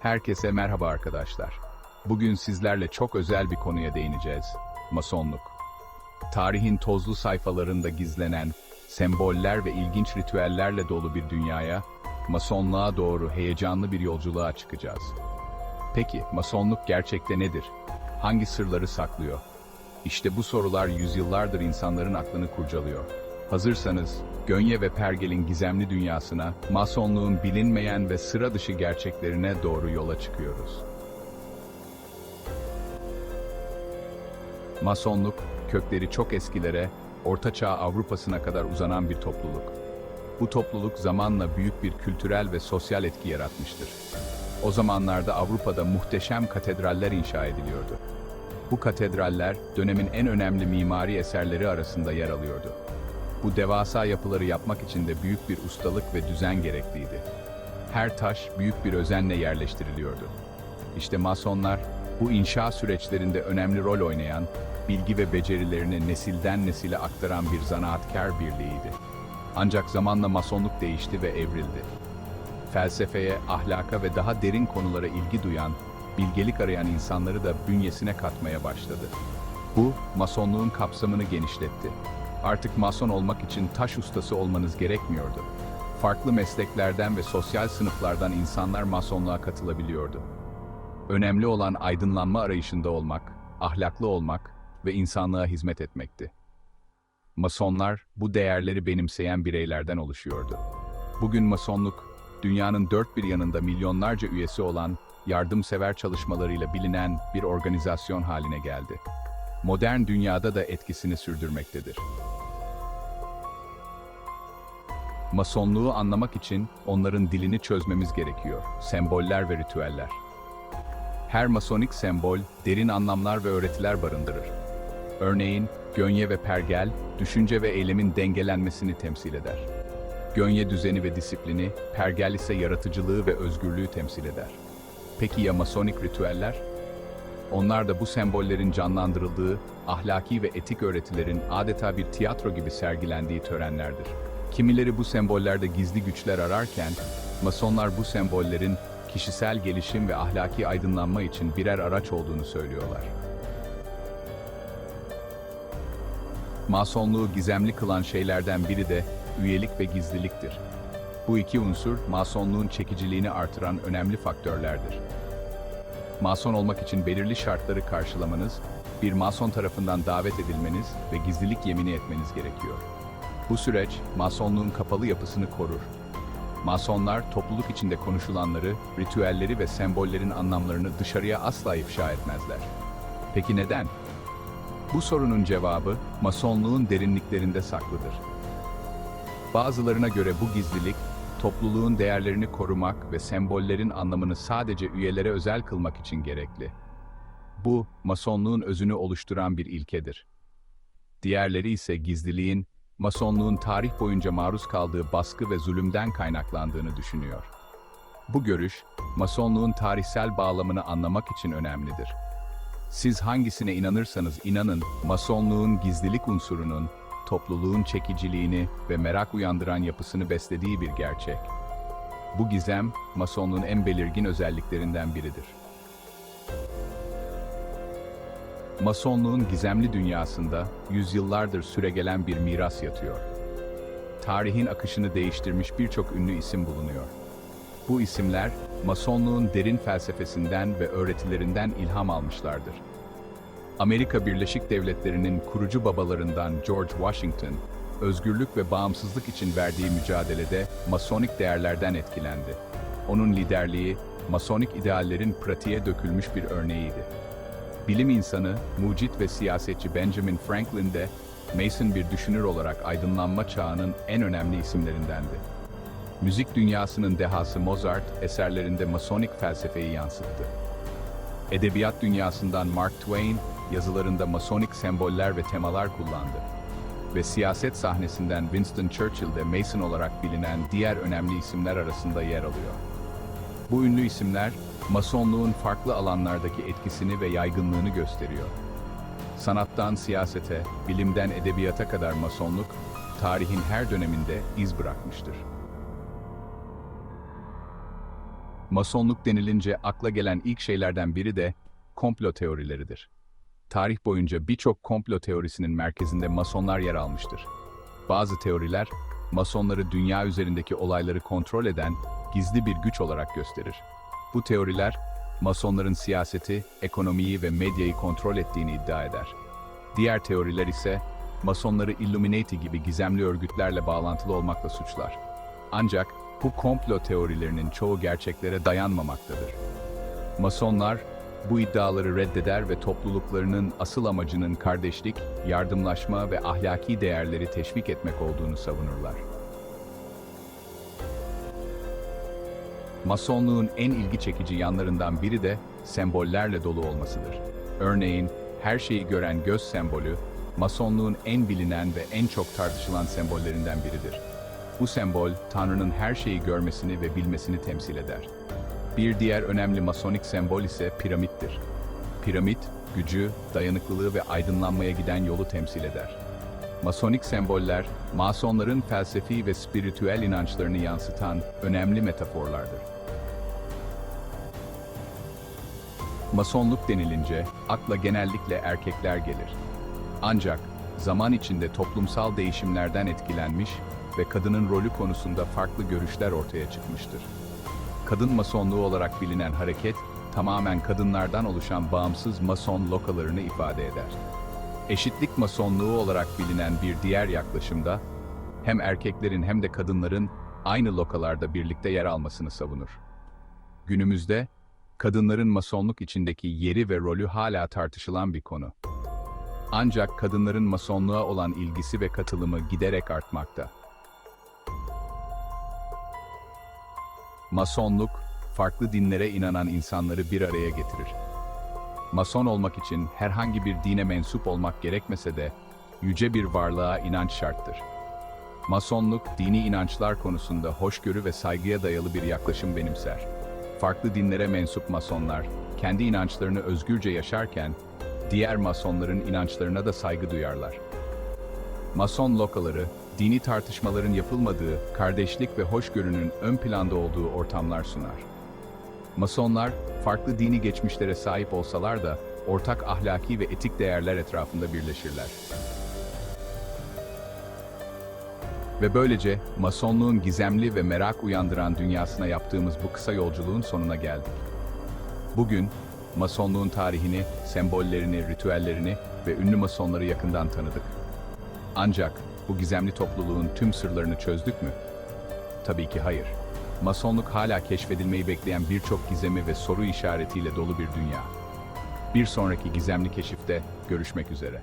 Herkese merhaba arkadaşlar. Bugün sizlerle çok özel bir konuya değineceğiz. Masonluk. Tarihin tozlu sayfalarında gizlenen semboller ve ilginç ritüellerle dolu bir dünyaya, masonluğa doğru heyecanlı bir yolculuğa çıkacağız. Peki, masonluk gerçekte nedir? Hangi sırları saklıyor? İşte bu sorular yüzyıllardır insanların aklını kurcalıyor. Hazırsanız, Gönye ve Pergel'in gizemli dünyasına, masonluğun bilinmeyen ve sıra dışı gerçeklerine doğru yola çıkıyoruz. Masonluk, kökleri çok eskilere, Orta Çağ Avrupa'sına kadar uzanan bir topluluk. Bu topluluk zamanla büyük bir kültürel ve sosyal etki yaratmıştır. O zamanlarda Avrupa'da muhteşem katedraller inşa ediliyordu. Bu katedraller dönemin en önemli mimari eserleri arasında yer alıyordu. Bu devasa yapıları yapmak için de büyük bir ustalık ve düzen gerekliydi. Her taş büyük bir özenle yerleştiriliyordu. İşte masonlar bu inşa süreçlerinde önemli rol oynayan, bilgi ve becerilerini nesilden nesile aktaran bir zanaatkar birliğiydi. Ancak zamanla masonluk değişti ve evrildi. Felsefeye, ahlaka ve daha derin konulara ilgi duyan, bilgelik arayan insanları da bünyesine katmaya başladı. Bu, masonluğun kapsamını genişletti. Artık mason olmak için taş ustası olmanız gerekmiyordu. Farklı mesleklerden ve sosyal sınıflardan insanlar masonluğa katılabiliyordu. Önemli olan aydınlanma arayışında olmak, ahlaklı olmak ve insanlığa hizmet etmekti. Masonlar bu değerleri benimseyen bireylerden oluşuyordu. Bugün masonluk, dünyanın dört bir yanında milyonlarca üyesi olan, yardımsever çalışmalarıyla bilinen bir organizasyon haline geldi. Modern dünyada da etkisini sürdürmektedir. Masonluğu anlamak için onların dilini çözmemiz gerekiyor. Semboller ve ritüeller. Her masonik sembol derin anlamlar ve öğretiler barındırır. Örneğin, gönye ve pergel, düşünce ve eylemin dengelenmesini temsil eder. Gönye düzeni ve disiplini, pergel ise yaratıcılığı ve özgürlüğü temsil eder. Peki ya masonik ritüeller? Onlar da bu sembollerin canlandırıldığı, ahlaki ve etik öğretilerin adeta bir tiyatro gibi sergilendiği törenlerdir. Kimileri bu sembollerde gizli güçler ararken, masonlar bu sembollerin kişisel gelişim ve ahlaki aydınlanma için birer araç olduğunu söylüyorlar. Masonluğu gizemli kılan şeylerden biri de üyelik ve gizliliktir. Bu iki unsur, masonluğun çekiciliğini artıran önemli faktörlerdir. Mason olmak için belirli şartları karşılamanız, bir mason tarafından davet edilmeniz ve gizlilik yemini etmeniz gerekiyor. Bu süreç, masonluğun kapalı yapısını korur. Masonlar, topluluk içinde konuşulanları, ritüelleri ve sembollerin anlamlarını dışarıya asla ifşa etmezler. Peki neden? Bu sorunun cevabı, masonluğun derinliklerinde saklıdır. Bazılarına göre bu gizlilik, topluluğun değerlerini korumak ve sembollerin anlamını sadece üyelere özel kılmak için gerekli. Bu, masonluğun özünü oluşturan bir ilkedir. Diğerleri ise gizliliğin, masonluğun tarih boyunca maruz kaldığı baskı ve zulümden kaynaklandığını düşünüyor. Bu görüş, masonluğun tarihsel bağlamını anlamak için önemlidir. Siz hangisine inanırsanız inanın, masonluğun gizlilik unsurunun, topluluğun çekiciliğini ve merak uyandıran yapısını beslediği bir gerçek. Bu gizem, masonluğun en belirgin özelliklerinden biridir. Masonluğun gizemli dünyasında yüzyıllardır süregelen bir miras yatıyor. Tarihin akışını değiştirmiş birçok ünlü isim bulunuyor. Bu isimler, Masonluğun derin felsefesinden ve öğretilerinden ilham almışlardır. Amerika Birleşik Devletleri'nin kurucu babalarından George Washington, özgürlük ve bağımsızlık için verdiği mücadelede masonik değerlerden etkilendi. Onun liderliği, masonik ideallerin pratiğe dökülmüş bir örneğiydi. Bilim insanı, mucit ve siyasetçi Benjamin Franklin de Mason bir düşünür olarak aydınlanma çağının en önemli isimlerindendi. Müzik dünyasının dehası Mozart eserlerinde masonik felsefeyi yansıttı. Edebiyat dünyasından Mark Twain yazılarında masonik semboller ve temalar kullandı. Ve siyaset sahnesinden Winston Churchill de Mason olarak bilinen diğer önemli isimler arasında yer alıyor. Bu ünlü isimler, masonluğun farklı alanlardaki etkisini ve yaygınlığını gösteriyor. Sanattan siyasete, bilimden edebiyata kadar masonluk, tarihin her döneminde iz bırakmıştır. Masonluk denilince akla gelen ilk şeylerden biri de komplo teorileridir. Tarih boyunca birçok komplo teorisinin merkezinde masonlar yer almıştır. Bazı teoriler, masonları dünya üzerindeki olayları kontrol eden gizli bir güç olarak gösterir. Bu teoriler, masonların siyaseti, ekonomiyi ve medyayı kontrol ettiğini iddia eder. Diğer teoriler ise, masonları Illuminati gibi gizemli örgütlerle bağlantılı olmakla suçlar. Ancak bu komplo teorilerinin çoğu gerçeklere dayanmamaktadır. Masonlar, bu iddiaları reddeder ve topluluklarının asıl amacının kardeşlik, yardımlaşma ve ahlaki değerleri teşvik etmek olduğunu savunurlar. Masonluğun en ilgi çekici yanlarından biri de sembollerle dolu olmasıdır. Örneğin, her şeyi gören göz sembolü, Masonluğun en bilinen ve en çok tartışılan sembollerinden biridir. Bu sembol, Tanrı'nın her şeyi görmesini ve bilmesini temsil eder. Bir diğer önemli masonik sembol ise piramittir. Piramit, gücü, dayanıklılığı ve aydınlanmaya giden yolu temsil eder. Masonik semboller, masonların felsefi ve spiritüel inançlarını yansıtan önemli metaforlardır. Masonluk denilince akla genellikle erkekler gelir. Ancak zaman içinde toplumsal değişimlerden etkilenmiş ve kadının rolü konusunda farklı görüşler ortaya çıkmıştır. Kadın masonluğu olarak bilinen hareket, tamamen kadınlardan oluşan bağımsız mason lokalarını ifade eder. Eşitlik masonluğu olarak bilinen bir diğer yaklaşımda, hem erkeklerin hem de kadınların aynı lokalarda birlikte yer almasını savunur. Günümüzde, kadınların masonluk içindeki yeri ve rolü hala tartışılan bir konu. Ancak kadınların masonluğa olan ilgisi ve katılımı giderek artmakta. Masonluk, farklı dinlere inanan insanları bir araya getirir. Mason olmak için herhangi bir dine mensup olmak gerekmese de, yüce bir varlığa inanç şarttır. Masonluk, dini inançlar konusunda hoşgörü ve saygıya dayalı bir yaklaşım benimser. Farklı dinlere mensup masonlar, kendi inançlarını özgürce yaşarken, diğer masonların inançlarına da saygı duyarlar. Mason lokaları, dini tartışmaların yapılmadığı, kardeşlik ve hoşgörünün ön planda olduğu ortamlar sunar. Masonlar, farklı dini geçmişlere sahip olsalar da, ortak ahlaki ve etik değerler etrafında birleşirler. Ve böylece, Masonluğun gizemli ve merak uyandıran dünyasına yaptığımız bu kısa yolculuğun sonuna geldik. Bugün, Masonluğun tarihini, sembollerini, ritüellerini ve ünlü Masonları yakından tanıdık. Ancak bu gizemli topluluğun tüm sırlarını çözdük mü? Tabii ki hayır. Masonluk hala keşfedilmeyi bekleyen birçok gizemi ve soru işaretiyle dolu bir dünya. Bir sonraki gizemli keşifte görüşmek üzere.